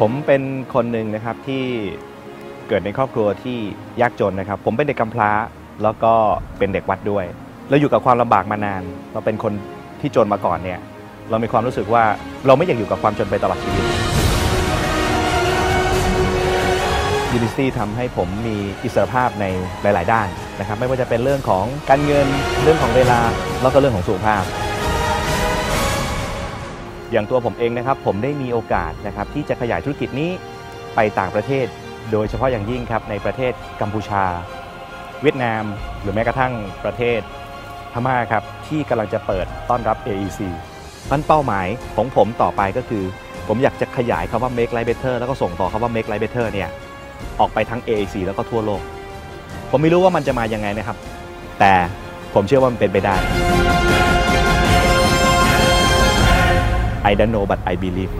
ผมเป็นคนหนึ่งนะครับที่เกิดในครอบครัวที่ยากจนนะครับ ผมเป็นเด็กกำพร้าแล้วก็เป็นเด็กวัดด้วย เราอยู่กับความลำบากมานาน เราเป็นคนที่จนมาก่อนเนี่ยเรามีความรู้สึกว่าเราไม่อยากอยู่กับความจนไปตลอดชีวิต Unity ทำให้ผมมีอิสรภาพในหลาย ๆ ด้านนะครับ ไม่ว่าจะเป็นเรื่องของการเงินเรื่องของเวลาแล้วก็เรื่องของสุขภาพ อย่างตัวผมเองนะครับ ผมได้มีโอกาสนะครับที่จะขยายธุรกิจนี้ไปต่างประเทศ โดยเฉพาะอย่างยิ่งครับในประเทศกัมพูชา เวียดนาม หรือแม้กระทั่งประเทศพม่าครับที่กำลังจะเปิดต้อนรับ AEC มันเป้าหมายของผมต่อไปก็คือ ผมอยากจะขยายคำว่า make life better แล้วก็ส่งต่อคำว่า make life better เนี่ยออกไปทั้ง AEC แล้วก็ทั่วโลก ผมไม่รู้ว่ามันจะมายังไงนะครับ แต่ผมเชื่อว่ามันเป็นไปได้ I don't know but I believe